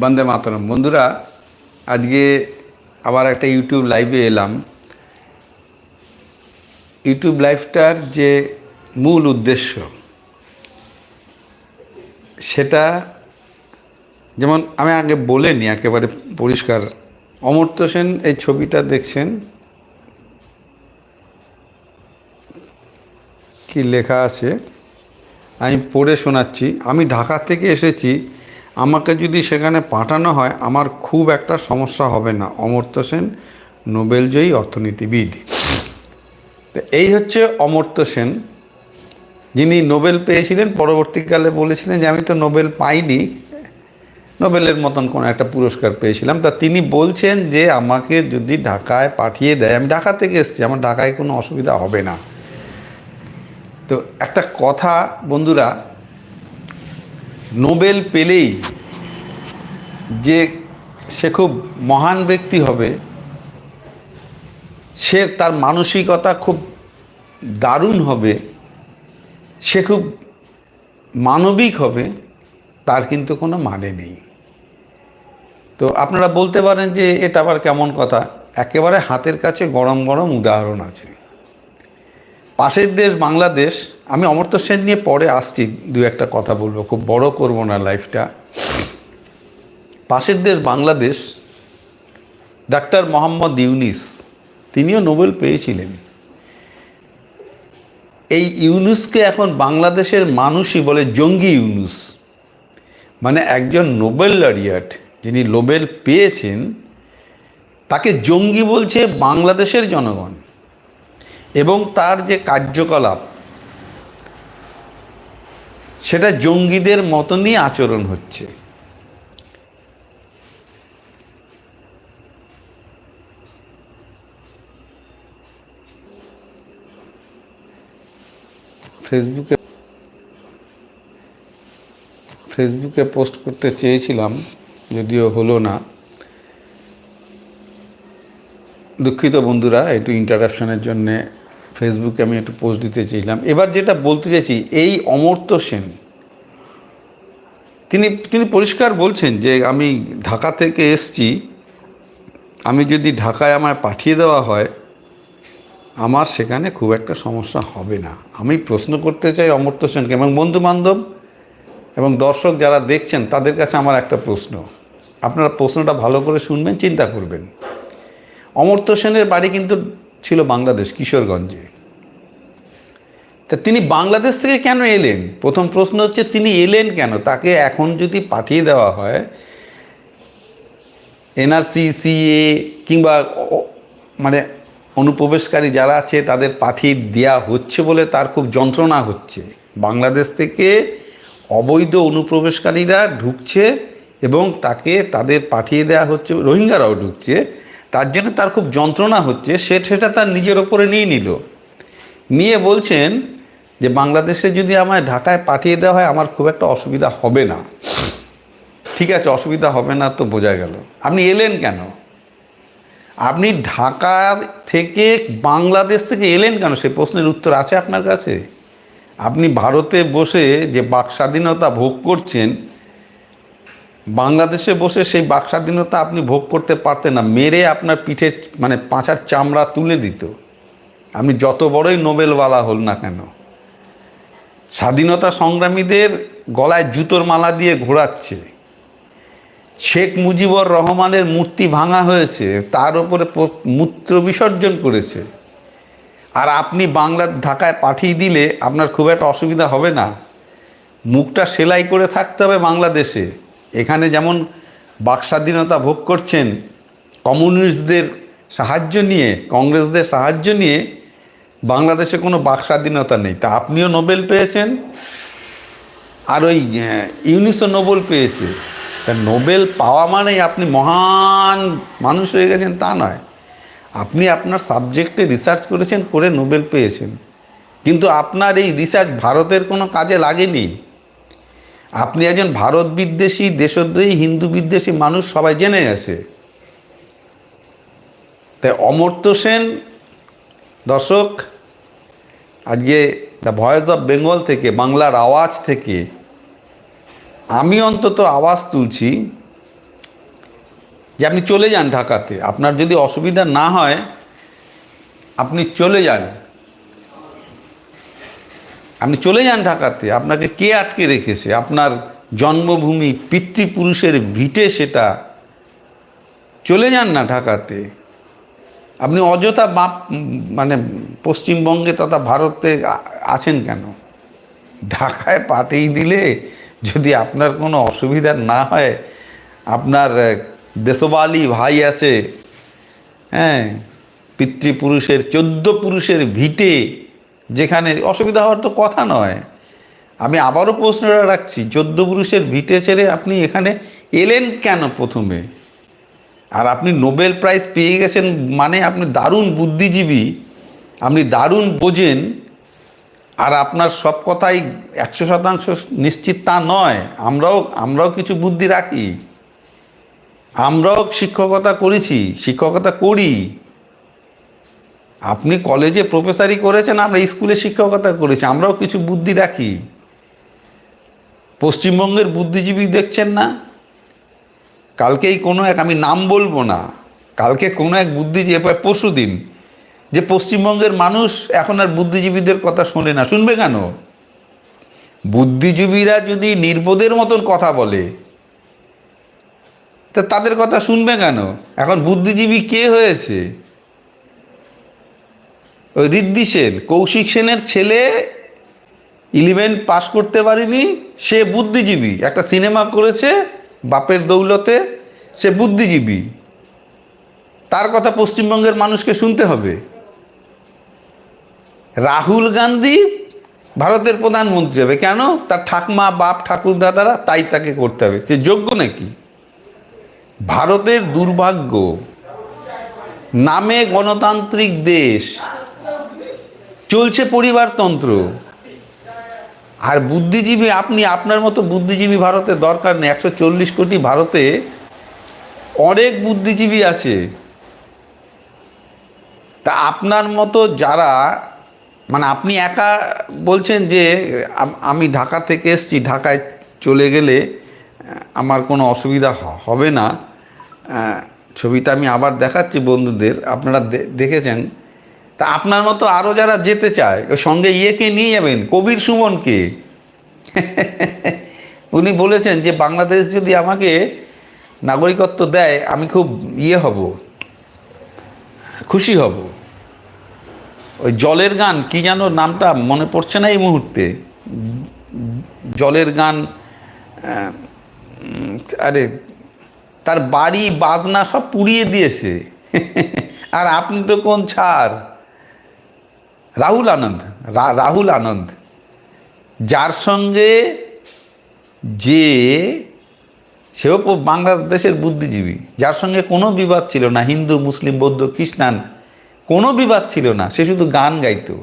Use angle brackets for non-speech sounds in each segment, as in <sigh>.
বন্দে মাতরম। বন্ধুরা, আজকে আবার একটা ইউটিউব লাইভে এলাম। ইউটিউব লাইভটার যে মূল উদ্দেশ্য, সেটা যেমন আমি আগে বলে বলিনি, একেবারে পরিষ্কার। অমর্ত্য সেন এই ছবিটা দেখছেন? কি লেখা আছে? আমি পড়ে শোনাচ্ছি। আমি ঢাকা থেকে এসেছি। আমাকে যদি সেখানে পাঠানো হয়, আমার খুব একটা সমস্যা হবে না। অমর্ত্য সেন নোবেলজয়ী অর্থনীতিবিদ। তো এই হচ্ছে অমর্ত্য সেন। যিনি নোবেল পেয়েছিলেন, পরবর্তীকালে বলেছিলেন যে, আমি তো নোবেল পাইনি। নোবেলের মতন কোনো একটা পুরস্কার পেয়েছিলাম। তা তিনি বলছেন যে, আমাকে যদি ঢাকায় পাঠিয়ে দেয়, আমি ঢাকা থেকে এসেছি, আমার ঢাকায় কোনো অসুবিধা হবে না। তো একটা কথা বন্ধুরা নোবেল পেলেই যে সে খুব মহান ব্যক্তি হবে, সে তার মানসিকতা খুব দারুণ হবে, সে খুব মানবিক হবে, তার কিন্তু কোনো মানে নেই। তো আপনারা বলতে পারেন যে এটা আবার কেমন কথা? একেবারে হাতের কাছে গরম গরম উদাহরণ আছে। পাশের দেশ বাংলাদেশ, আমি অমর্ত্য সেন নিয়ে পরে আসছি, দু একটা কথা বলব, খুব বড় করব না লাইফটা। পাশের দেশ বাংলাদেশ, ডাক্তার মোহাম্মদ ইউনিস, তিনিও নোবেল পেয়েছিলেন। এই ইউনুসকে এখন বাংলাদেশের মানুষই বলে জঙ্গি ইউনুস। মানে একজন নোবেল লরিয়াট যিনি নোবেল পেয়েছেন, তাকে জঙ্গি বলছে বাংলাদেশের জনগণ। এবং তার যে কার্যকলাপ, সেটা জঙ্গিদের মতনই আচরণ হচ্ছে। ফেসবুকে ফেসবুকে পোস্ট করতে চেয়েছিলাম, যদিও হলো না। দুঃখিত বন্ধুরা, একটু ইন্টারাপশনের জন্যে ফেসবুকে আমি একটু পোস্ট দিতে চাইলাম। এবার যেটা বলতে চাইছি, এই অমর্ত্য সেন, তিনি তিনি পরিষ্কার বলছেন যে আমি ঢাকা থেকে এসছি, আমি যদি ঢাকায় আমায় পাঠিয়ে দেওয়া হয়, আমার সেখানে খুব একটা সমস্যা হবে না। আমি প্রশ্ন করতে চাই অমর্ত্য সেনকে এবং বন্ধু বান্ধব এবং দর্শক যারা দেখছেন, তাদের কাছে আমার একটা প্রশ্ন। আপনারা প্রশ্নটা ভালো করে শুনবেন, চিন্তা করবেন। অমর্ত্য সেনের বাড়ি কিন্তু ছিল বাংলাদেশ, কিশোরগঞ্জে। তা তিনি বাংলাদেশ থেকে কেন এলেন? প্রথম প্রশ্ন হচ্ছে, তিনি এলেন কেন? তাকে এখন যদি পাঠিয়ে দেওয়া হয়, এনআরসি, সিএ কিংবা মানে অনুপ্রবেশকারী যারা আছে, তাদের পাঠিয়ে দেওয়া হচ্ছে বলে তার খুব যন্ত্রণা হচ্ছে। বাংলাদেশ থেকে অবৈধ অনুপ্রবেশকারীরা ঢুকছে এবং তাকে তাদের পাঠিয়ে দেওয়া হচ্ছে, রোহিঙ্গারাও ঢুকছে। তার জন্য তার খুব যন্ত্রণা হচ্ছে, সে সেটা তার নিজের ওপরে নিয়ে নিল। নিয়ে বলছেন যে, বাংলাদেশে যদি আমায় ঢাকায় পাঠিয়ে দেওয়া হয়, আমার খুব একটা অসুবিধা হবে না। ঠিক আছে, অসুবিধা হবে না তো বোঝা গেল। আপনি এলেন কেন? আপনি ঢাকা থেকে বাংলাদেশ থেকে এলেন কেন? সেই প্রশ্নের উত্তর আছে আপনার কাছে? আপনি ভারতে বসে যে বাক স্বাধীনতা ভোগ করছেন বাংলাদেশে বসে সেই বাকস্বাধীনতা আপনি ভোগ করতে পারতেন না, মেরে আপনার পিঠে মানে পাঁচার চামড়া তুলে দিত। আপনি যত বড়ই নোবেলওয়ালা হল না কেন, স্বাধীনতা সংগ্রামীদের গলায় জুতোর মালা দিয়ে ঘোরাচ্ছে। শেখ মুজিবুর রহমানের মূর্তি ভাঙা হয়েছে, তার উপরে মূত্র বিসর্জন করেছে। আর আপনি বাংলা, ঢাকায় পাঠিয়ে দিলে আপনার খুব একটা অসুবিধা হবে না। মুখটা সেলাই করে থাকতে হবে বাংলাদেশে। এখানে যেমন বাকস্বাধীনতা ভোগ করছেন কমিউনিস্টদের সাহায্য নিয়ে কংগ্রেসদের সাহায্য নিয়ে বাংলাদেশে কোনো বাকস্বাধীনতা নেই। তা আপনিও নোবেল পেয়েছেন আর ওই আহ, ইউনিসও নোবেল পেয়েছে। তা নোবেল পাওয়া মানেই আপনি মহান মানুষ হয়ে গেছেন তা নয়। আপনি আপনার সাবজেক্টে রিসার্চ করেছেন করে নোবেল পেয়েছেন। কিন্তু আপনার এই রিসার্চ ভারতের কোনো কাজে লাগেনি। আপনি একজন ভারত বিদ্বেষী, দেশদ্রোহী, হিন্দু বিদ্বেষী মানুষ সবাই জেনে গেছে। তাই অমর্ত্য সেন, দর্শক, আজকে দ্য ভয়েস অফ বেঙ্গল থেকে, বাংলার আওয়াজ থেকে আমি অন্তত আওয়াজ তুলছি যে আপনি চলে যান ঢাকাতে। আপনার যদি অসুবিধা না হয়, আপনি চলে যান। আপনি চলে যান ঢাকাতে, আপনাকে কে আটকে রেখেছে? আপনার জন্মভূমি পিতৃপুরুষের ভিটে সেটা। চলে যান না ঢাকাতে। আপনি অযথা বাপ মানে পশ্চিমবঙ্গে তথা ভারতে আছেন কেন? ঢাকায় পাঠিয়ে দিলে যদি আপনার কোনো অসুবিধা না হয়, আপনার দেশবালি ভাই আছে হ্যাঁ পিতৃপুরুষের, চোদ্দ পুরুষের ভিটে যেখানে অসুবিধা হওয়ার তো কথা নয়। আমি আবারও প্রশ্নটা রাখছি, চোদ্দ পুরুষের ভিটে ছেড়ে আপনি এখানে এলেন কেন প্রথমে? আর আপনি নোবেল প্রাইজ পেয়ে গেছেন মানে আপনি দারুণ বুদ্ধিজীবী, আপনি দারুণ বোঝেন, আর আপনার সব কথাই একশো শতাংশ নিশ্চিত তা নয়। আমরাও আমরাও কিছু বুদ্ধি রাখি। আমরাও শিক্ষকতা করেছি, শিক্ষকতা করি। আপনি কলেজে প্রফেসরি করেছেন, আমরা স্কুলে শিক্ষকতা করেছি, আমরাও কিছু বুদ্ধি রাখি। পশ্চিমবঙ্গের বুদ্ধিজীবী দেখছেন না? কালকেই কোনো এক, আমি নাম বলব না, কালকে কোনো এক বুদ্ধিজীবী পরশু দিন, যে পশ্চিমবঙ্গের মানুষ এখন আর বুদ্ধিজীবীদের কথা শোনে না, শুনবে কেন? বুদ্ধিজীবীরা যদি নির্বোধের মতন কথা বলে, তা তাদের কথা শুনবে কেন? এখন বুদ্ধিজীবী কে হয়েছে? ওই ঋদ্ধি সেন, কৌশিক সেনের ছেলে ইলেভেন পাশ করতে পারিনি। সে বুদ্ধিজীবী। একটা সিনেমা করেছে বাপের দৌলতে। সে বুদ্ধিজীবী। তার কথা পশ্চিমবঙ্গের মানুষকে শুনতে হবে। রাহুল গান্ধী ভারতের প্রধানমন্ত্রী হবে। কেন? তার ঠাকমা, বাপ, ঠাকুর, দাদারা তাই তাকে করতে হবে। সে যোগ্য নাকি? ভারতের দুর্ভাগ্য, নামে গণতান্ত্রিক দেশ চলছে পরিবারতন্ত্র। আর বুদ্ধিজীবী আপনি আপনার মতো বুদ্ধিজীবী ভারতে দরকার নেই। একশো চল্লিশ কোটি ভারতে অনেক বুদ্ধিজীবী আছে। তা আপনার মতো যারা মানে আপনি একা বলছেন যে, আমি ঢাকা থেকে এসেছি, ঢাকায় চলে গেলে আমার কোনো অসুবিধা হবে না। ছবিটা আমি আবার দেখাচ্ছি বন্ধুদের। আপনারা দেখেছেন তা আপনার মতো আরও যারা যেতে চায় ওই সঙ্গে ইয়েকে নিয়ে যাবেন, কবির সুমনকে। <laughs> উনি বলেছেন যে, বাংলাদেশ যদি আমাকে নাগরিকত্ব দেয়, আমি খুব ইয়ে হব, খুশি হব। ওই জলের গান, কি যেন নামটা মনে পড়ছে না এই মুহূর্তে। জলের গান আরে, তার বাড়ি, বাজনা সব পুড়িয়ে দিয়েছে। <laughs> আর আপনি তো কোন ছাড়। রাহুল আনন্দ রাহুল আনন্দ। যার সঙ্গে যে সেও বাংলাদেশের বুদ্ধিজীবী, যার সঙ্গে কোনো বিবাদ ছিল না, হিন্দু, মুসলিম, বৌদ্ধ, খ্রিস্টান, কোনো বিবাদ ছিল না, সে শুধু গান গাইতো।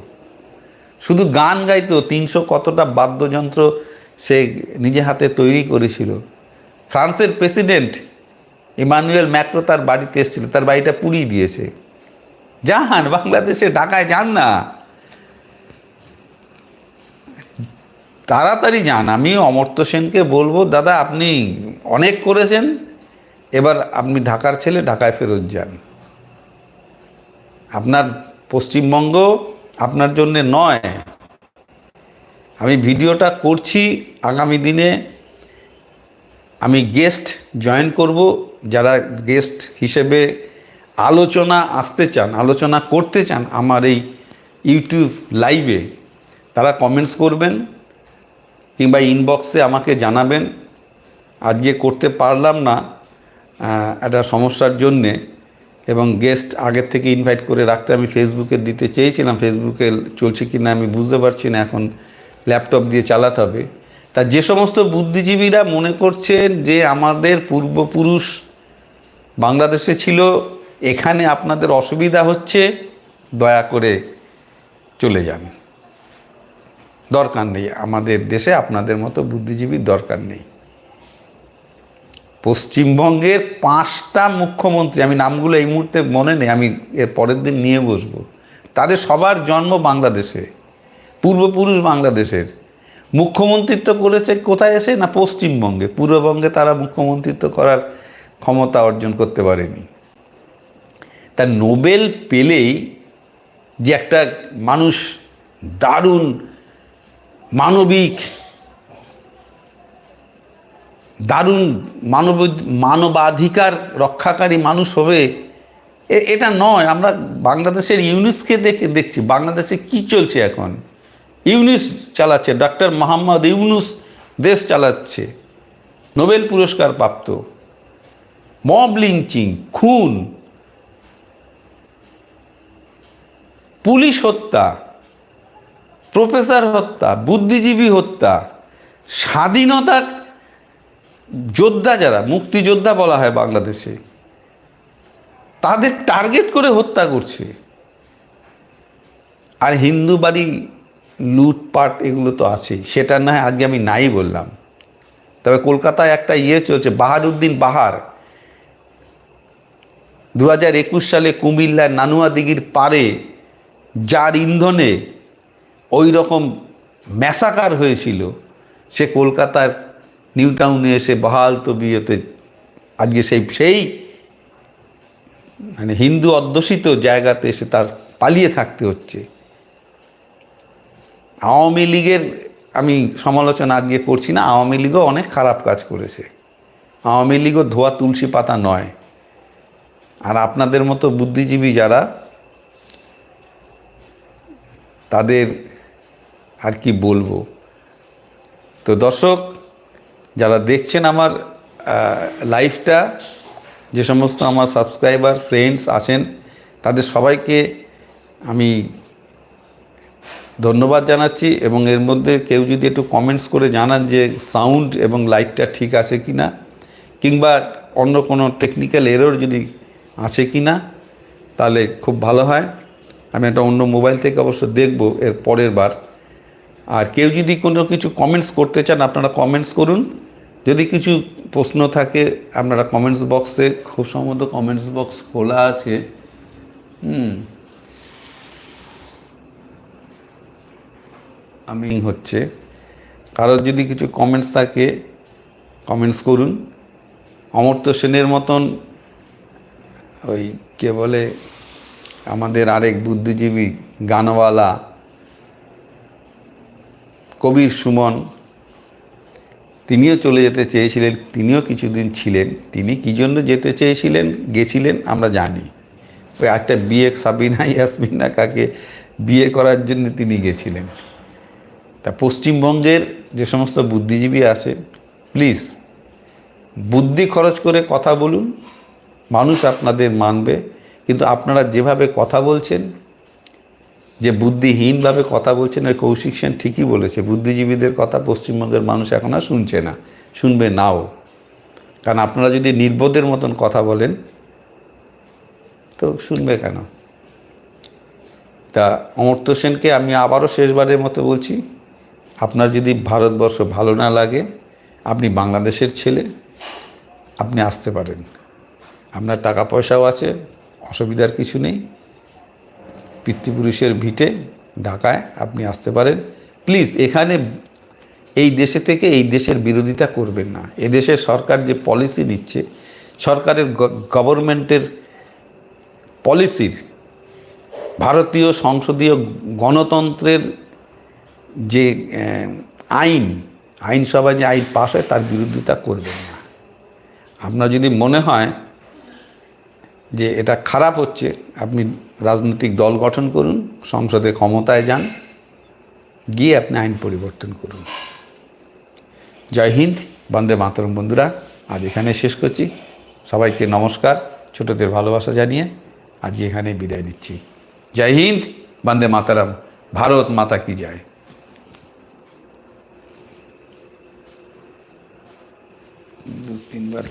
শুধু গান গাইত, তিনশো কতটা বাদ্যযন্ত্র সে নিজে হাতে তৈরি করেছিল। ফ্রান্সের প্রেসিডেন্ট ইমানুয়েল ম্যাক্রো তার বাড়িতে এসেছিল, তার বাড়িটা পুড়িয়ে দিয়েছে। যান বাংলাদেশে ঢাকায় যান না। তাড়াতাড়ি যান। আমি অমর্ত্য সেনকে বলব, দাদা, আপনি অনেক করেছেন, এবার আপনি ঢাকার ছেলে, ঢাকায় ফেরত যান। আপনার পশ্চিমবঙ্গ আপনার জন্য নয়। আমি ভিডিওটা করছি, আগামী দিনে আমি গেস্ট জয়েন করব। যারা গেস্ট হিসেবে আলোচনা আসতে চান, আলোচনা করতে চান আমার এই ইউটিউব লাইভে, তারা কমেন্টস করবেন। কিংবা ইনবক্সে আমাকে জানাবেন। আজকে করতে পারলাম না একটা সমস্যার জন্যে এবং গেস্ট আগের থেকে ইনভাইট করে রাখতে আমি ফেসবুকে দিতে চেয়েছিলাম। ফেসবুকে চলছে কি না আমি বুঝতে পারছি না, এখন ল্যাপটপ দিয়ে চালাতে হবে। তা যে সমস্ত বুদ্ধিজীবীরা মনে করছেন যে আমাদের পূর্বপুরুষ বাংলাদেশে ছিল, এখানে আপনাদের অসুবিধা হচ্ছে, দয়া করে চলে যান। দরকার নেই। আমাদের দেশে আপনাদের মতো বুদ্ধিজীবীর দরকার নেই। পশ্চিমবঙ্গের পাঁচটা মুখ্যমন্ত্রী, আমি নামগুলো এই মুহূর্তে মনে নেই, আমি এর পরের দিন নিয়ে বসবো। তাদের সবার জন্ম বাংলাদেশে, পূর্বপুরুষ বাংলাদেশের। মুখ্যমন্ত্রিত্ব করেছে কোথায় এসে? না পশ্চিমবঙ্গে। পূর্ববঙ্গে তারা মুখ্যমন্ত্রিত্ব করার ক্ষমতা অর্জন করতে পারেনি। তা নোবেল পেলেই যে একটা মানুষ দারুণ মানবিক, দারুণ মানব মানবাধিকার রক্ষাকারী মানুষ হবে এটা নয়। আমরা বাংলাদেশের ইউনুসকে দেখে দেখছি, বাংলাদেশে কি চলছে এখন? ইউনুস চালাচ্ছে ডক্টর মোহাম্মদ ইউনুস দেশ চালাচ্ছে, নোবেল পুরস্কার প্রাপ্ত, মব লিঞ্চিং, খুন, পুলিশ হত্যা প্রফেসর হত্যা, বুদ্ধিজীবী হত্যা, স্বাধীনতার যোদ্ধা যারা, মুক্তিযোদ্ধা বলা হয় বাংলাদেশে, তাদের টার্গেট করে হত্যা করছে। আর হিন্দু বাড়ি, লুটপাট এগুলো তো আছেই সেটা না আজকে আমি নাই বললাম। তবে কলকাতায় একটা ইয়ে চলছে বাহারুদ্দিন বাহার দু হাজার একুশ সালে কুমিল্লার নানুয়া দিঘির পারে যার ইন্ধনে ওই রকম ম্যাসাকার হয়েছিল। সে কলকাতার নিউ টাউনে এসে বহাল তবিয়তে আজকে সেই সেই মানে হিন্দু অধ্যুষিত জায়গাতে এসে তার পালিয়ে থাকতে হচ্ছে। আওয়ামী লীগের আমি সমালোচনা আজকে করছি না, আওয়ামী লীগও অনেক খারাপ কাজ করেছে। আওয়ামী লীগও ধোয়া তুলসী পাতা নয়। আর আপনাদের মতো বুদ্ধিজীবী যারা, তাদের আর কি বলব? তো দর্শক, যারা দেখছেন আমার লাইফটা যে সমস্ত আমার সাবস্ক্রাইবার ফ্রেন্ডস আছেন, তাদের সবাইকে আমি ধন্যবাদ জানাচ্ছি এবং এর মধ্যে কেউ যদি একটু কমেন্টস করে জানান যে সাউন্ড এবং লাইটটা ঠিক আছে কি না কিংবা অন্য কোনো টেকনিক্যাল এরর যদি আছে কি না তাহলে খুব ভালো হয়। আমি একটা অন্য মোবাইল থেকে অবশ্য দেখব এর পরের বার। আর কেউ যদি কোনো কিছু কমেন্টস করতে চান, আপনারা কমেন্টস করুন। যদি কিছু প্রশ্ন থাকে, আপনারা কমেন্টস বক্সে খুব সম্ভবত কমেন্টস বক্স খোলা আছে। হুম। আমি হচ্ছে, কারোর যদি কিছু কমেন্টস থাকে কমেন্টস করুন। অমর্ত্য সেনের মতন ওই কে বলে, আমাদের আরেক বুদ্ধিজীবী গানওয়ালা কবির সুমন, তিনিও চলে যেতে চেয়েছিলেন, তিনিও কিছুদিন ছিলেন। তিনি কী জন্য যেতে চেয়েছিলেন, গেছিলেন, আমরা জানি। ওই একটা বিয়ে সাবিনা ইয়াসমিনা কাকে বিয়ে করার জন্য তিনি গেছিলেন। তা পশ্চিমবঙ্গের যে সমস্ত বুদ্ধিজীবী আছে প্লিজ বুদ্ধি খরচ করে কথা বলুন। মানুষ আপনাদের মানবে, কিন্তু আপনারা যেভাবে কথা বলছেন যে বুদ্ধিহীনভাবে কথা বলছেন, ওই কৌশিক সেন ঠিকই বলেছে, বুদ্ধিজীবীদের কথা পশ্চিমবঙ্গের মানুষ এখন আর শুনছে না, শুনবে নাও। কারণ আপনারা যদি নির্বোধের মতন কথা বলেন, তো শুনবে কেন? তা অমর্ত্য সেনকে আমি আবারও শেষবারের মতো বলছি, আপনার যদি ভারতবর্ষ ভালো না লাগে, আপনি বাংলাদেশের ছেলে, আপনি আসতে পারেন। আপনার টাকা পয়সাও আছে, অসুবিধার কিছু নেই। পিতৃপুরুষের ভিটে ঢাকায় আপনি আসতে পারেন। প্লিজ, এখানে এই দেশে থেকে এই দেশের বিরোধিতা করবেন না। এদেশের সরকার যে পলিসি নিচ্ছে, সরকারের গভর্নমেন্টের পলিসির ভারতীয় সংসদীয় গণতন্ত্রের যে আইন, আইনসভায় যে আইন পাশ হয়, তার বিরোধিতা করবেন না। আপনার যদি মনে হয় যে এটা খারাপ হচ্ছে, আপনি রাজনৈতিক দল গঠন করুন, সংসদে ক্ষমতায় যান, গিয়ে আপনি আইন পরিবর্তন করুন। জয় হিন্দ, বন্দে মাতরম বন্ধুরা, আজ এখানে শেষ করছি। সবাইকে নমস্কার, ছোটদের ভালোবাসা জানিয়ে আজ এখানে বিদায় নিচ্ছি। জয় হিন্দ, বন্দে মাতারাম, ভারত মাতা কি যায় দু তিনবার